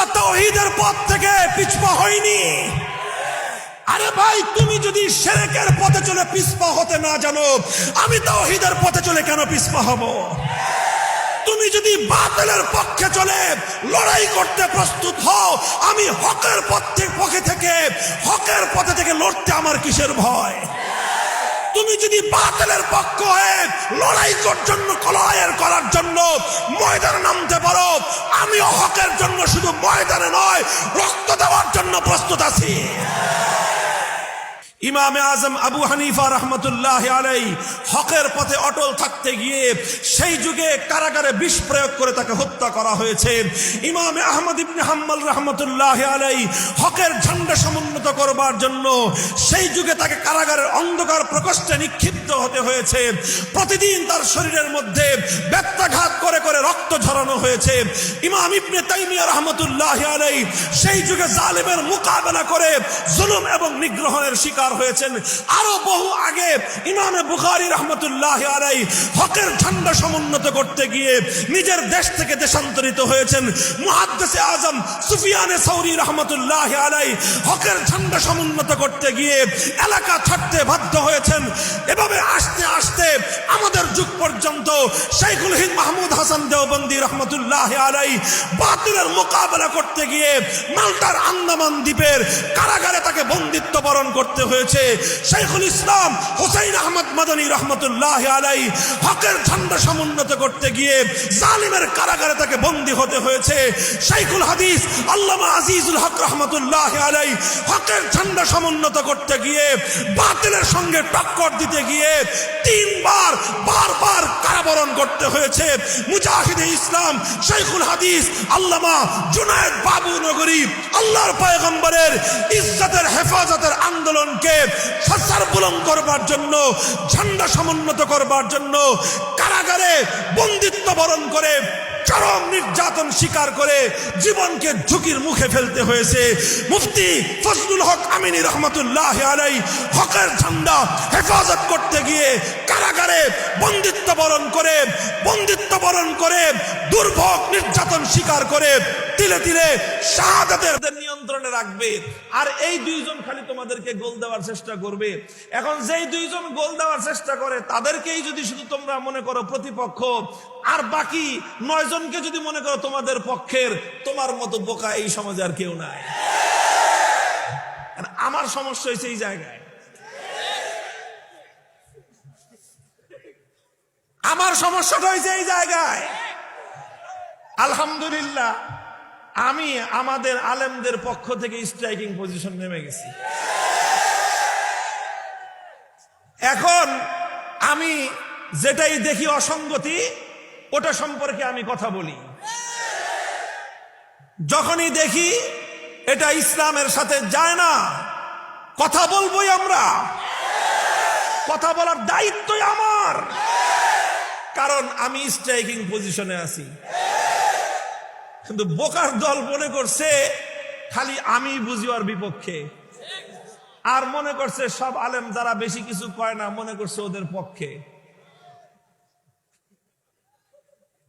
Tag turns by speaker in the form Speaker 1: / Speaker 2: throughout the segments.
Speaker 1: আমরা তৌহিদের পথ থেকে পিছপা হইনি। আরে ভাই, তুমি যদি সেরেকের পথে চলে পিছপা হতে না জানো, আমি তৌহিদের পথে চলে কেন পিছপা হব? তুমি যদি বাতিলের পক্ষে চলে, লড়াই করতে প্রস্তুত হও, আমি হকের পথে পক্ষে থেকে হকের পথে থেকে লড়তে আমার কিসের ভয়? তুমি যদি বাতিলের পক্ষ হয়ে লড়াই করার জন্য কলায়ের করার জন্য ময়দানে নামতে পারো আমি হকের জন্য শুধু ময়দানে নয়, রক্ত দেওয়ার জন্য প্রস্তুত আছি। ইমামে আজম আবু হানিফা রহমতুল্লাহ আলাই হকের পথে অটল থাকতে গিয়ে সেই যুগে কারাগারে বিষ প্রয়োগ করে তাকে হত্যা করা হয়েছে। ইমামে আহমদ ইবনে হাম্মাল রহমতুল্লাহ আলাই হকের ঝান্ডা সমুন্নত করবার জন্য সেই যুগে তাকে কারাগারের অন্ধকার প্রকোষ্ঠে নিক্ষিপ্ত হতে হয়েছে। প্রতিদিন তার শরীরের মধ্যে ব্যত্যাঘাত করে করে রক্ত ঝরানো হয়েছে। ইমাম ইবনে তাইমিয়া রহমতুল্লাহ আলাই সেই যুগে জালেমের মোকাবেলা করে জুলুম এবং নিগ্রহণের শিকার হয়েছেন। আরও বহু আগে ইমামে বুখারি রহমতুল্লাহ আলাই হকের ঝান্ডা সমুন্নত করতে গিয়ে নিজের দেশ থেকে দেশান্তরিত হয়েছেন। মুহাদ্দিসে আজম সুফিয়ানে সৌরি রহমতুল্লাহ আলাই হকের ঝান্ডা সমুন্নত করতে গিয়ে এলাকা ছাড়তে বাধ্য হয়েছেন। যুগ পর্যন্ত শাইখুল হিন্দ মাহমুদ হাসান দেওবন্দি রহমতুল্লাহ আলাই বাতিলের মোকাবেলা করতে গিয়ে মাল্টার আন্দামান দ্বীপের কারাগারে তাকে বন্দিত্ব বরণ করতে হয়েছে। শাইখুল ইসলাম, হোসাইন আহমদ মাদানী রহমতুল্লাহ আলাই হকের ঝান্ডা সমুন্নত করতে গিয়ে জালিমের কারাগারে তাকে বন্দী হতে হয়েছে। শাইখুল হাদিস, আল্লামা আজিজুল হক রহমতুল্লাহ আলাই হকের ঝান্ডা সমুন্নত করতে গিয়ে বাতিলের সঙ্গে টক্কর দিতে গিয়ে তিনবার বারবার কারাবরণ করতে হয়েছে। মুজাহিদে ইসলাম শেখুল হাদিস, আল্লামা জুনায়দ বাবু নগরী, আল্লাহর পায়গম্বরের ইজ্জতের হেফাজতের আন্দোলনকে সারবুলং করবার জন্য, ঝান্ডা সমুন্নত করবার জন্য কারাগারে বন্দিত্ব বরণ করে চরম নির্যাতন স্বীকার করে জীবনকে ঝুঁকির মুখে ফেলতে হয়েছে। মুফতি ফজলুল হক আমিনী রহমতুল্লাহ আলাই হকের ঝান্ডা হেফাজত করতে গিয়ে কারাগারে বন্দিত্ব বরণ করে, বন্দিত্ব বরণ করে, দুর্ভোগ নির্যাতন স্বীকার করে, তিলে তিলে শাহাদাতের নিয়ন্ত্রণে রাখবে আর এই দুইজন খালি তোমাদেরকে গোল দেওয়ার চেষ্টা করবে। এখন যেই দুইজন গোল দেওয়ার চেষ্টা করে, তাদেরকেই যদি শুধু তোমরা মনে করো প্রতিপক্ষ, আর বাকি নয় জনকে যদি মনে করো তোমাদের পক্ষের, তোমার মতো বোকা এই সমাজে আর কেউ নাই। আমার সমস্যা হয়েছে এই জায়গায়। আমার সমস্যাটা হয়েছে এই জায়গায়। আলহামদুলিল্লাহ। আমি আমাদের আলেমদের পক্ষ থেকে স্ট্রাইকিং পজিশন নেমে গেছি। এখন আমি যেটাই দেখি অসঙ্গতি, ওটা সম্পর্কে আমি কথা বলি। যখনই দেখি এটা ইসলামের সাথে যায় না, কথা বলবোই আমরা। কথা বলার দায়িত্বই আমার। কারণ আমি স্ট্রাইকিং পজিশনে আছি। কিন্তু বোকার দল মনে করছে, খালি আমি বুঝিওয়ার বিপক্ষে। আর মনে করছে সব আলেম যারা বেশি কিছু কয় না, মনে করছে ওদের পক্ষে।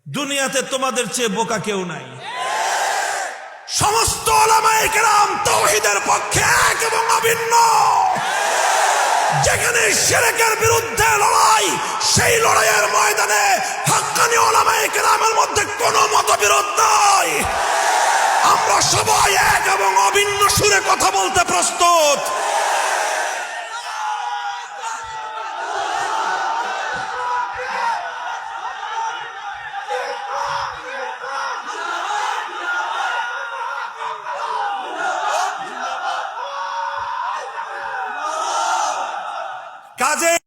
Speaker 1: দুনিয়াতে তোমাদের চেয়ে বোকা কেউ নাই। সমস্ত তৌহিদের পক্ষে এক এবং অভিন্ন। যেখানে সেরেকের বিরুদ্ধে লড়াই, সেই লড়াইয়ের ময়দানে হাক্কানি ওলামায়ে কেরামের মধ্যে কোনো মতবিরোধ সবাই এক এবং অভিন্ন সুরে কথা বলতে প্রস্তুত। কাজে